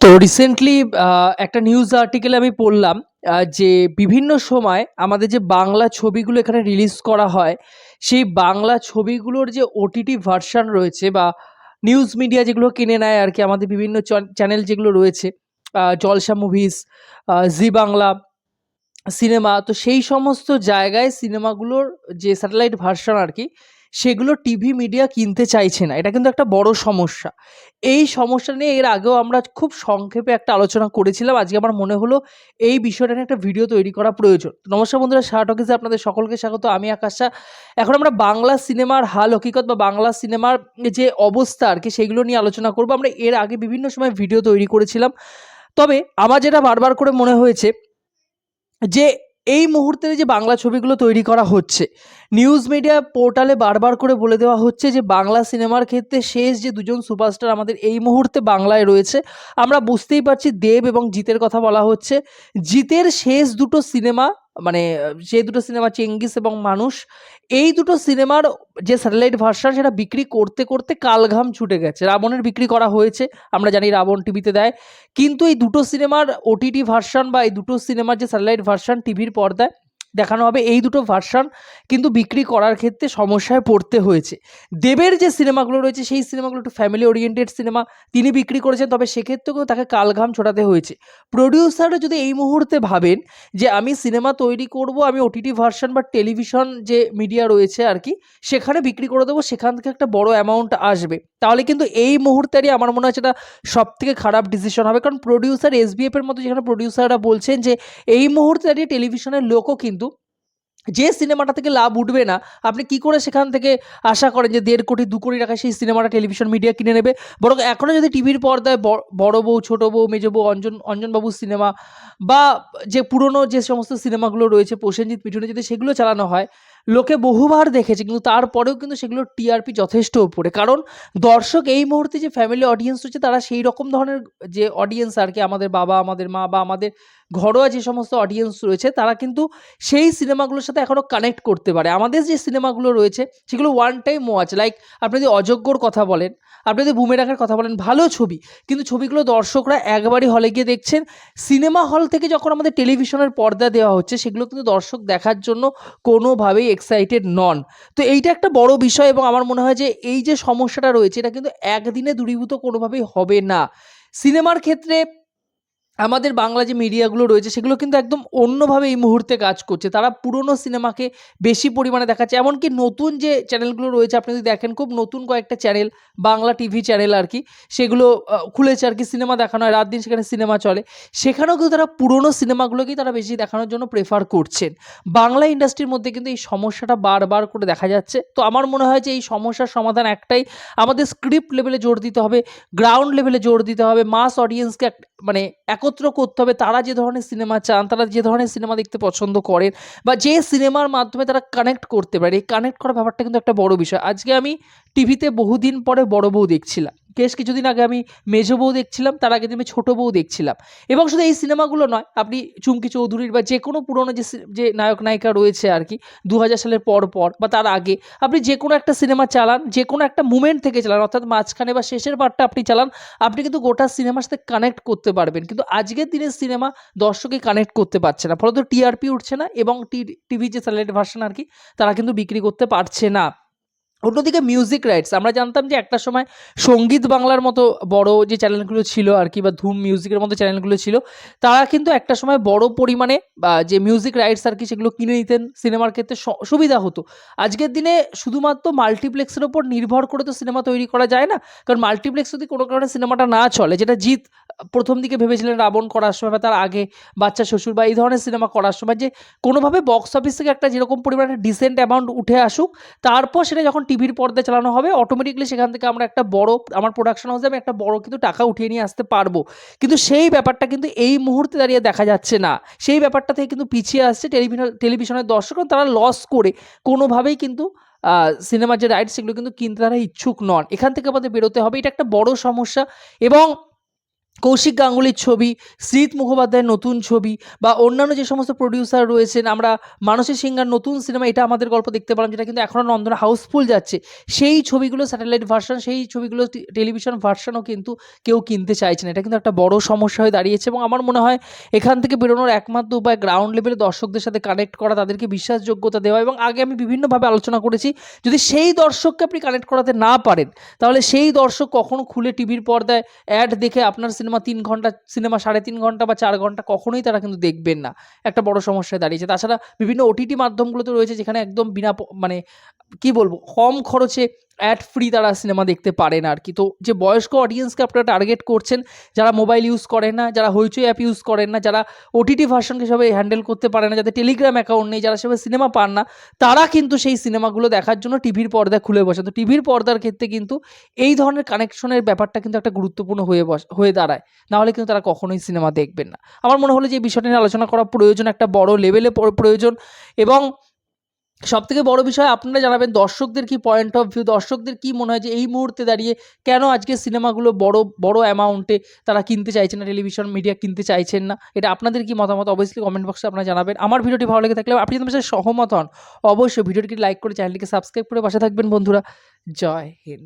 তো রিসেন্টলি একটা নিউজ আর্টিকেলে আমি পড়লাম যে বিভিন্ন সময় আমাদের যে বাংলা ছবিগুলো এখানে রিলিজ করা হয়, সেই বাংলা ছবিগুলোর যে ওটিটি ভার্সান রয়েছে বা নিউজ মিডিয়া যেগুলো কিনে নেয় আর কি, আমাদের বিভিন্ন চ্যানেল যেগুলো রয়েছে Jalsha movies Zee Bangla cinema তো সেই সমস্ত জায়গায় সিনেমাগুলোর যে স্যাটেলাইট ভার্সন আর কি সেগুলো টিভি মিডিয়া কিনতে চাইছে না। এটা কিন্তু একটা বড় সমস্যা। এই সমস্যা নিয়ে এর আগেও আমরা খুব সংক্ষেপে একটা আলোচনা করেছিলাম। আজকে আমার মনে হলো এই বিষয়টা নিয়ে একটা ভিডিও তৈরি করা প্রয়োজন। নমস্কার বন্ধুরা টকিজে আপনাদের সকলকে স্বাগত। আমি আকাশা এখন আমরা বাংলা সিনেমার হাল, হকিকত বা বাংলা সিনেমার যে অবস্থা আর কি, সেগুলো নিয়ে আলোচনা করব। আমরা এর আগে বিভিন্ন সময় ভিডিও তৈরি করেছিলাম। তবে আমার যেটা বারবার করে মনে হয়েছে যে এই মুহূর্তে যে বাংলা ছবিগুলো তৈরি করা হচ্ছে নিউজ মিডিয়া পোর্টালে বারবার করে বলে দেওয়া হচ্ছে যে বাংলা সিনেমার ক্ষেত্রে শেষ যে দুজন সুপারস্টার আমাদের এই মুহূর্তে বাংলায় রয়েছে, আমরা বুঝতেই পারছি দেব এবং জিতের কথা বলা হচ্ছে। জিতের শেষ দুটো সিনেমা মানে যে দুটো সিনেমা চেঙ্গিস এবং মানুষ, এই দুটো সিনেমার যে স্যাটেলাইট ভার্সন সেটা বিক্রি করতে করতে কালঘাম ছুটে গেছে। রাবণের বিক্রি করা হয়েছে, আমরা জানি রাবণ টিভিতে দেয়। কিন্তু এই দুটো সিনেমার ওটিটি ভার্সন বা এই দুটো সিনেমার যে স্যাটেলাইট ভার্সন টিভির পর্দায় দেখানো হবে এই দুটো ভার্সন কিন্তু বিক্রি করার ক্ষেত্রে সমস্যায় পড়তে হয়েছে। দেবের যে সিনেমাগুলো রয়েছে, সেই সিনেমাগুলো একটু ফ্যামিলি ওরিয়েন্টেড সিনেমা তিনি বিক্রি করেছেন, তবে সেক্ষেত্রেও তাকে কালঘাম ছোটাতে হয়েছে। প্রডিউসার যদি এই মুহূর্তে ভাবেন যে আমি সিনেমা তৈরি করব, আমি ওটিটি ভার্সন বা টেলিভিশন যে মিডিয়া রয়েছে আর কি, সেখানে বিক্রি করে দেবো, সেখান থেকে একটা বড় অ্যামাউন্ট আসবে। তাহলে কিন্তু এই মুহূর্তেরই আমার মনে হয় সেটা সব থেকে খারাপ ডিসিশন হবে। কারণ প্রডিউসার এর মতো যেখানে প্রডিউসাররা বলছেন যে, এই মুহূর্তে দাঁড়িয়ে টেলিভিশনের লোকও কিন্তু যে সিনেমাটা থেকে লাভ উঠবে না, আপনি কি করে সেখান থেকে আশা করেন যে দেড় কোটি, দু কোটি টাকা সেই সিনেমাটা টেলিভিশন মিডিয়া কিনে নেবে? বরং এখনও যদি টিভির পর্দায় বড় বউ, ছোটো বউ, মেজ বউ, অঞ্জন, অঞ্জনবাবুর সিনেমা বা যে পুরনো যে সমস্ত সিনেমাগুলো রয়েছে, প্রসেনজিৎ পিছনে যদি সেগুলো চালানো হয়, লোকে বহুবার দেখেছে, কিন্তু তারপরেও কিন্তু সেগুলো টিআরপি যথেষ্ট উপরে। কারণ দর্শক এই মুহূর্তে যে ফ্যামিলি অডিয়েন্স রয়েছে, তারা সেই রকম ধরনের যে অডিয়েন্স আর কি, আমাদের বাবা, আমাদের মা বা আমাদের ঘরোয়া যে সমস্ত অডিয়েন্স রয়েছে, তারা কিন্তু সেই সিনেমাগুলোর সাথে এখনও কানেক্ট করতে পারে। আমাদের যে সিনেমাগুলো রয়েছে, সেগুলো ওয়ান টাইম ওয়াচ লাইক আপনি যদি অযোগ্যর কথা বলেন, আপনি যদি বুমে রাখার কথা বলেন, ভালো ছবি, কিন্তু ছবিগুলো দর্শকরা একবারই হলে গিয়ে দেখছেন সিনেমা হল থেকে যখন আমাদের টেলিভিশনের পর্দা দেওয়া হচ্ছে, সেগুলো কিন্তু দর্শক দেখার জন্য কোনোভাবেই এক্সাইটেড নন। তো এইটা একটা বড় বিষয় এবং আমার মনে হয় যে এই যে সমস্যাটা রয়েছে, এটা কিন্তু একদিনে দূরীভূত কোনোভাবেই হবে না। সিনেমার ক্ষেত্রে আমাদের বাংলা যে মিডিয়াগুলো রয়েছে, সেগুলো কিন্তু একদম অন্যভাবে এই মুহূর্তে কাজ করছে। তারা পুরনো সিনেমাকে বেশি পরিমাণে দেখাচ্ছে। এমনকি নতুন যে চ্যানেলগুলো রয়েছে, আপনি যদি দেখেন, খুব নতুন কয়েকটা চ্যানেল, বাংলা টিভি চ্যানেল আর কি, সেগুলো খুলেছে আর কি, সিনেমা দেখানো হয়, রাত দিন সেখানে সিনেমা চলে। সেখানেও কিন্তু তারা পুরনো সিনেমাগুলোকেই তারা বেশি দেখানোর জন্য প্রেফার করছেন। বাংলা ইন্ডাস্ট্রির মধ্যে কিন্তু এই সমস্যাটা বারবার করে দেখা যাচ্ছে। তো আমার মনে হয় যে এই সমস্যার সমাধান একটাই, আমাদের স্ক্রিপ্ট লেভেলে জোর দিতে হবে গ্রাউন্ড লেভেলে জোর দিতে হবে মাস অডিয়েন্সকে মানে একত্র করতে হবে তারা যে ধরনের সিনেমা চান, তারা যে ধরনের সিনেমা দেখতে পছন্দ করেন বা যে সিনেমার মাধ্যমে তারা কানেক্ট করতে পারে, এই কানেক্ট করার ব্যাপারটা কিন্তু একটা বড় বিষয়। আজকে আমি টিভিতে বহুদিন পরে বড় বউ দেখছিলাম। বেশ কিছুদিন আগে আমি মেজো বউ দেখছিলাম, তার আগে আমি ছোট বউ দেখছিলাম। এবং শুধু এই সিনেমাগুলো নয়, আপনি চুমকি চৌধুরীর বা যে কোনো পুরনো যে যে নায়ক নায়িকা রয়েছে আর কি দু হাজার সালের পর পর বা তার আগে, আপনি যে কোনো একটা সিনেমা চালান যে কোনো একটা মুমেন্ট থেকে চালান, অর্থাৎ মাঝখানে বা শেষের পার্টটা আপনি চালান, আপনি কিন্তু গোটা সিনেমার সাথে কানেক্ট করতে পারবেন। কিন্তু আজকের দিনের সিনেমা দর্শকে কানেক্ট করতে পারছে না, ফলত টিআরপি উঠছে না এবং টিভি যে স্যাটেলাইট ভার্সন আর কি, তারা কিন্তু বিক্রি করতে পারছে না। অন্যদিকে মিউজিক রাইটস আমরা জানতাম যে একটা সময় সংগীত বাংলার মতো বড় যে চ্যানেলগুলো ছিল আর কি, বা ধুম মিউজিকের মতো চ্যানেলগুলো ছিল, তারা কিন্তু একটা সময় বড় পরিমাণে, বা যে মিউজিক রাইটস আর কি সেগুলো কিনে নিতেন সিনেমার ক্ষেত্রে সুবিধা হতো। আজকের দিনে শুধুমাত্র মাল্টিপ্লেক্সের ওপর নির্ভর করে তো সিনেমা তৈরি করা যায় না, কারণ মাল্টিপ্লেক্স যদি কোনো কারণে সিনেমাটা না চলে, যেটা জিৎ প্রথম দিকে ভেবেছিলেন রাবণ করার সময় বা তার আগে বাচ্চা, শ্বশুর বা এই ধরনের সিনেমা করার সময় যে কোনোভাবে বক্স অফিস থেকে একটা যেরকম পরিমাণে ডিসেন্ট অ্যামাউন্ট উঠে আসুক, তারপর সেটা যখন টিভির পর্দায় চালানো হবে অটোমেটিকলি সেখান থেকে আমরা একটা বড়, আমার প্রোডাকশন হাউসে আমি একটা বড় কিন্তু টাকা উঠিয়ে নিয়ে আসতে পারব। কিন্তু সেই ব্যাপারটা কিন্তু এই মুহূর্তে দাঁড়িয়ে দেখা যাচ্ছে না। সেই ব্যাপারটা থেকে কিন্তু পিছিয়ে আসছে টেলিভিশন, টেলিভিশনের দর্শক তারা লস করে কোনোভাবেই কিন্তু সিনেমার যে রাইটস সেগুলো কিন্তু কিনতে তারা ইচ্ছুক নন। এখান থেকে আমাদের বেরোতে হবে। এটা একটা বড় সমস্যা এবং কৌশিক গাঙ্গুলির ছবি শ্রীত মুখোপাধ্যায়ের নতুন ছবি বা অন্যান্য যে সমস্ত প্রডিউসার রয়েছেন, আমরা মানসী সিংহার নতুন সিনেমা এটা আমাদের গল্প দেখতে পেলাম, যেটা কিন্তু এখনও নন্দন হাউসফুল যাচ্ছে। সেই ছবিগুলো স্যাটেলাইট ভার্সন সেই ছবিগুলো টেলিভিশন ভার্সনও কিন্তু কেউ কিনতে চাইছে না। এটা কিন্তু একটা বড় সমস্যা হয়ে দাঁড়িয়েছে এবং আমার মনে হয় এখান থেকে বেরোনোর একমাত্র উপায় গ্রাউন্ড লেভেলে দর্শকদের সাথে কানেক্ট করা, তাদেরকে বিশ্বাসযোগ্যতা দেওয়া এবং আগে আমি বিভিন্নভাবে আলোচনা করেছি, যদি সেই দর্শককে আপনি কানেক্ট করাতে না পারেন, তাহলে সেই দর্শক কখনো খুলে টিভির পর্দায় অ্যাড দেখে আপনার সিনেমা তিন ঘণ্টা, সিনেমা সাড়ে তিন ঘণ্টা বা চার ঘণ্টা কখনোই তারা কিন্তু দেখবেন না। একটা বড় সমস্যায় দাঁড়িয়েছে। তাছাড়া বিভিন্ন ওটিটি মাধ্যমগুলোতে রয়েছে যেখানে একদম বিনা মানে কি বলব, কম খরচে অ্যাড ফ্রি তারা সিনেমা দেখতে পারেন আর কি তো যে বয়স্ক অডিয়েন্সকে আপনারা টার্গেট করছেন, যারা মোবাইল ইউজ করেন না, যারা হইচই অ্যাপ ইউজ করেন না, যারা ওটিটি ভার্সনকে সবাই হ্যান্ডেল করতে পারে না, যাদের টেলিগ্রাম অ্যাকাউন্ট নেই, যারা সবাই সিনেমা পান না, তারা কিন্তু সেই সিনেমাগুলো দেখার জন্য টিভির পর্দা খুলে বসে তো টিভির পর্দার ক্ষেত্রে কিন্তু এই ধরনের কানেকশনের ব্যাপারটা কিন্তু একটা গুরুত্বপূর্ণ হয়ে বস, হয়ে দাঁড়ায়। নাহলে কিন্তু তারা কখনোই সিনেমা দেখবেন না। আমার মনে হলো যে বিষয়টা নিয়ে আলোচনা করা প্রয়োজন, একটা বড় লেভেলে প্রয়োজন এবং সব থেকে বড় বিষয়, আপনারা জানাবেন দর্শকদের কি পয়েন্ট অফ ভিউ দর্শকদের কি মনে হয় যে এই মুহূর্তে দাঁড়িয়ে কেন আজকে সিনেমাগুলো বড় বড় অ্যামাউন্টে তারা কিনতে চাইছেন না টেলিভিশন মিডিয়া কিনতে চাইছেন না? এটা আপনাদের কি মতামত? অবশ্যই কমেন্ট বক্সে আপনারা জানাবেন। আমার ভিডিওটি ভালো লেগে থাকলে আপনি আমার সাথে সহমত হন, অবশ্যই ভিডিওটিকে লাইক করে চ্যানেলটিকে সাবস্ক্রাইব করে পাশে থাকবেন, বন্ধুরা। জয় হিন্দ।